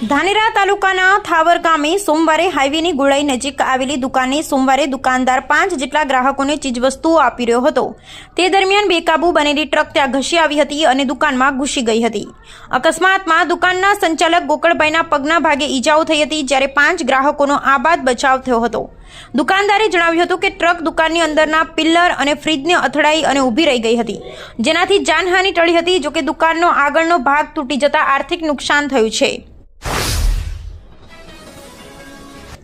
ધાનેરા તાલુકાના થાવર ગામે સોમવારે હાઈવેની ગોળાઈ નજીક આવેલી દુકાને સોમવારે દુકાનદાર પાંચ જેટલા ગ્રાહકોને ચીજવસ્તુઓ આપી રહ્યો હતો. તે દરમિયાન બેકાબુ બનેલી ટ્રક ત્યાં ઘસી આવી હતી અને દુકાનમાં ઘૂસી ગઈ હતી. અકસ્માતમાં દુકાનના સંચાલક ગોકળભાઈના પગના ભાગે ઈજાઓ થઈ હતી જ્યારે પાંચ ગ્રાહકોનો આબાદ બચાવ થયો હતો. દુકાનદારે જણાવ્યું હતું કે ટ્રક દુકાનની અંદરના પિલ્લર અને ફ્રીજને અથડાઈ અને ઊભી રહી ગઈ હતી. જેનાથી જાનહાનિ ટળી હતી જોકે દુકાનનો આગળનો ભાગ તૂટી જતા આર્થિક નુકસાન થયું છે.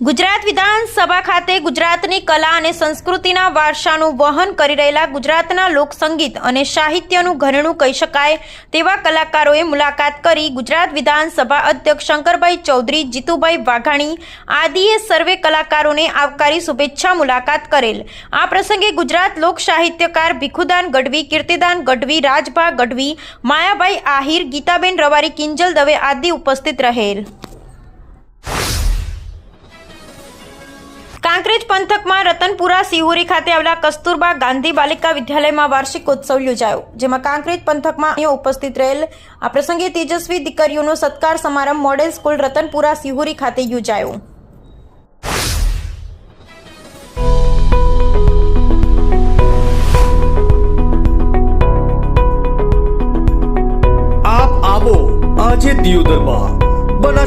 ગુજરાત વિધાનસભા ખાતે ગુજરાતની કલા અને સંસ્કૃતિના વારસાનું વહન કરી રહેલા ગુજરાતના લોકસંગીત અને સાહિત્યનું ઘરેણું કહી શકાય તેવા કલાકારોએ મુલાકાત કરી ગુજરાત વિધાનસભા અધ્યક્ષ શંકરભાઈ ચૌધરી, જીતુભાઈ વાઘાણી આદિએ સર્વે કલાકારોને આવકારી શુભેચ્છા મુલાકાત કરેલ. આ પ્રસંગે ગુજરાત લોક સાહિત્યકાર ભીખુદાન ગઢવી, કીર્તિદાન ગઢવી, રાજભા ગઢવી, માયાભાઈ આહિર, ગીતાબેન રવારી, કિંજલ દવે આદિ ઉપસ્થિત રહેલ. કાંકરેજ પંથકમાં રતનપુરા સિહોરી ખાતે આવેલા કસ્તુરબા ગાંધી બાલિકા વિદ્યાલયમાં વાર્ષિક ઉત્સવ યોજાયો, જેમાં કાંકરેજ પંથકમાં ઉપસ્થિત રહેલ આ પ્રસંગે તેજસ્વી દીકરીઓનો સત્કાર સમારંભ મોડેલ સ્કૂલ રતનપુરા સિહોરી ખાતે યોજાયો. આપ આવો આજે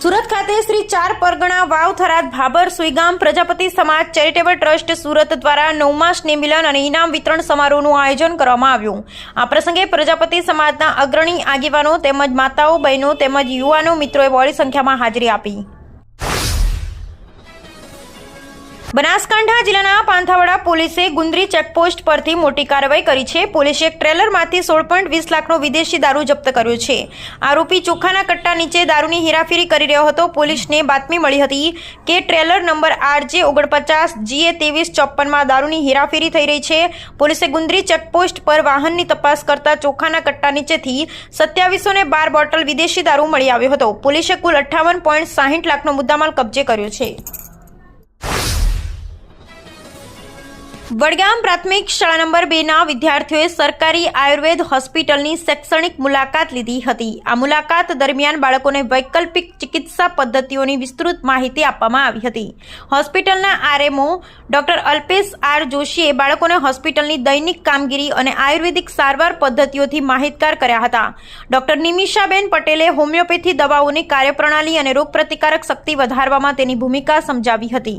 સુરત ખાતે શ્રી ચાર પરગણા વાવ થરાદ ભાબર સુઈગામ પ્રજાપતિ સમાજ ચેરિટેબલ ટ્રસ્ટ સુરત દ્વારા નવમા નિમિલન અને ઇનામ વિતરણ સમારોહનું આયોજન કરવામાં આવ્યું. આ પ્રસંગે પ્રજાપતિ સમાજના અગ્રણી આગેવાનો તેમજ માતાઓ, બહેનો તેમજ યુવાનો મિત્રોએ બહોળી સંખ્યામાં હાજરી આપી. બનાસકાંઠા જિલ્લાના પાંથાવાડા પોલીસે ગુંદરી ચેકપોસ્ટ પરથી મોટી કાર્યવાહી કરી છે. પોલીસે એક ટ્રેલરમાંથી સોળ પોઈન્ટ વીસ લાખનો વિદેશી દારૂ જપ્ત કર્યો છે. આરોપી ચોખાના કટ્ટા નીચે દારૂની હેરાફેરી કરી રહ્યો હતો. પોલીસને બાતમી મળી હતી કે ટ્રેલર નંબર આરજે ઓગણપચાસ જીએ ત્રેવીસ ચોપ્પનમાં દારૂની હેરાફેરી થઈ રહી છે. પોલીસે ગુંદરી ચેકપોસ્ટ પર વાહનની તપાસ કરતા ચોખાના કટ્ટા નીચેથી સત્યાવીસો ને બાર બોટલ વિદેશી દારૂ મળી આવ્યો હતો. પોલીસે કુલ અઠ્ઠાવન પોઈન્ટ સાહીઠ લાખનો મુદ્દામાલ કબજે કર્યો છે. વડગામ પ્રાથમિક શાળા નંબર બેના વિદ્યાર્થીઓએ સરકારી આયુર્વેદ હોસ્પિટલની શૈક્ષણિક મુલાકાત લીધી હતી. આ મુલાકાત દરમિયાન બાળકોને વૈકલ્પિક ચિકિત્સા પદ્ધતિઓની વિસ્તૃત માહિતી આપવામાં આવી હતી. હોસ્પિટલના આરએમઓ ડોક્ટર અલ્પેશ આર જોશીએ બાળકોને હોસ્પિટલની દૈનિક કામગીરી અને આયુર્વેદિક સારવાર પદ્ધતિઓથી માહિતગાર કર્યા હતા. ડોક્ટર નિમિષાબેન પટેલે હોમિયોપેથી દવાઓની કાર્યપ્રણાલી અને રોગપ્રતિકારક શક્તિ વધારવામાં તેની ભૂમિકા સમજાવી હતી.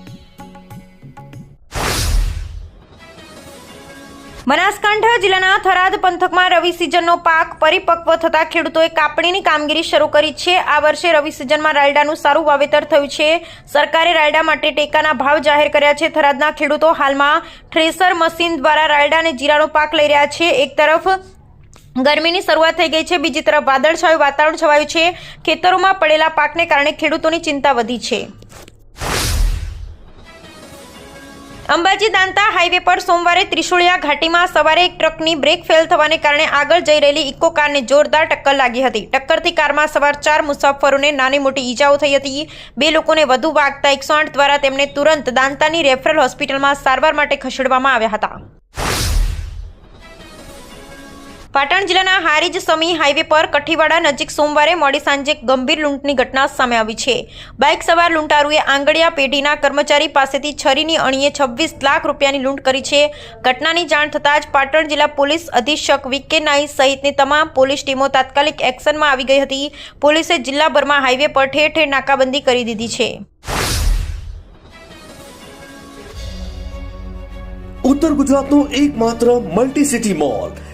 બનાસકાંઠા જિલ્લાના થરાદ પંથકમાં રવિ સિઝનનો પાક પરિપક્વ થતા ખેડૂતોએ કાપણીની કામગીરી શરૂ કરી છે. આ વર્ષે રવિ સિઝનમાં રાયડાનું સારું વાવેતર થયું છે. સરકારે રાયડા માટે ટેકાના ભાવ જાહેર કર્યા છે. થરાદના ખેડૂતો હાલમાં થ્રેસર મશીન દ્વારા રાયડા અને જીરાનો પાક લઈ રહ્યા છે. એક તરફ ગરમીની શરૂઆત થઈ ગઈ છે. બીજી તરફ વાદળછાયું વાતાવરણ છવાયું છે. ખેતરોમાં પડેલા પાકને કારણે ખેડૂતોની ચિંતા વધી છે. અંબાજી દાંતા હાઈવે પર સોમવારે ત્રિશુળિયા ઘાટીમાં સવારે એક ટ્રકની બ્રેક ફેલ થવાને કારણે આગળ જઈ રહેલી ઇકો કારને જોરદાર ટક્કર લાગી હતી. ટક્કરથી કારમાં સવાર ચાર મુસાફરોને નાની મોટી ઈજાઓ થઈ હતી. બે લોકોને વધુ વાગતા એકસો દ્વારા તેમને તુરંત દાંતાની રેફરલ હોસ્પિટલમાં સારવાર માટે ખસેડવામાં આવ્યા હતા. પાટણ જિલ્લાના હારીજ સમી હાઈવે પર કઠીવાડા નજીક સોમવારે મોડી સાંજે ગંભીર લૂંટની ઘટના સામે આવી છે. બાઇક સવાર લૂંટારુએ આંગળિયા પેઢીના કર્મચારી પાસેથી છરીની અણીએ છવ્વીસ લાખ રૂપિયાની લૂંટ કરી છે. ઘટનાની જાણ થતાં જ પાટણ જિલ્લા પોલીસ અધિક્ષક વીકે નાઈ સહિતની તમામ પોલીસ ટીમો તાત્કાલિક એક્શનમાં આવી ગઈ હતી. પોલીસે જિલ્લાભરમાં હાઈવે પર ઠેર ઠેર નાકાબંધી કરી દીધી છે. ઉત્તર ગુજરાતનો એકમાત્ર multi city mall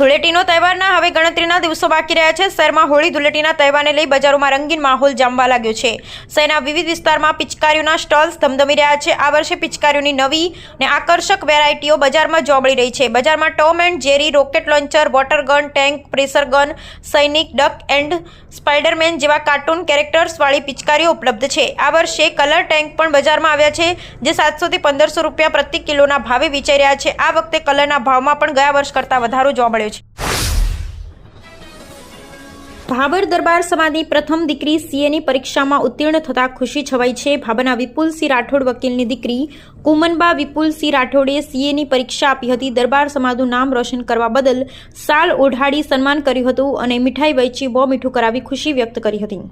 ધૂળેટીનો તહેવારના હવે ગણતરીના દિવસો બાકી રહ્યા છે. શહેરમાં હોળી ધૂળેટીના તહેવારને લઈ બજારોમાં રંગીન માહોલ જામવા લાગ્યો છે. શહેરના વિવિધ વિસ્તારમાં પિચકારીઓના સ્ટોલ્સ ધમધમી રહ્યા છે. આ વર્ષે પિચકારીઓની નવી અને આકર્ષક વેરાયટીઓ બજારમાં જોબળી રહી છે. બજારમાં Tom and Jerry, rocket launcher, water gun, tank, pressure gun, સૈનિક, ડક એન્ડ સ્પાઇડરમેન જેવા કાર્ટૂન કેરેક્ટર્સવાળી પિચકારીઓ ઉપલબ્ધ છે. આ વર્ષે કલર ટેન્ક પણ બજારમાં આવ્યા છે, જે સાતસોથી પંદરસો રૂપિયા પ્રતિ કિલોના ભાવે વેચાઈ રહ્યા છે. આ વખતે કલરના ભાવમાં પણ ગયા વર્ષ કરતાં વધારો જોવા મળ્યો છે. ભાબર દરબાર સમાજની પ્રથમ દીકરી સીએની પરીક્ષામાં ઉત્તીર્ણ થતા ખુશી છવાઈ છે. ભાબરના વિપુલસિંહ રાઠોડ વકીલની દીકરી કુમનબા વિપુલસિંહ રાઠોડે સીએની પરીક્ષા આપી હતી. દરબાર સમાજનું નામ રોશન કરવા બદલ સાલ ઓઢાડી સન્માન કર્યું હતું અને મીઠાઈ વહેંચી બહુ મીઠું કરાવી ખુશી વ્યક્ત કરી હતી.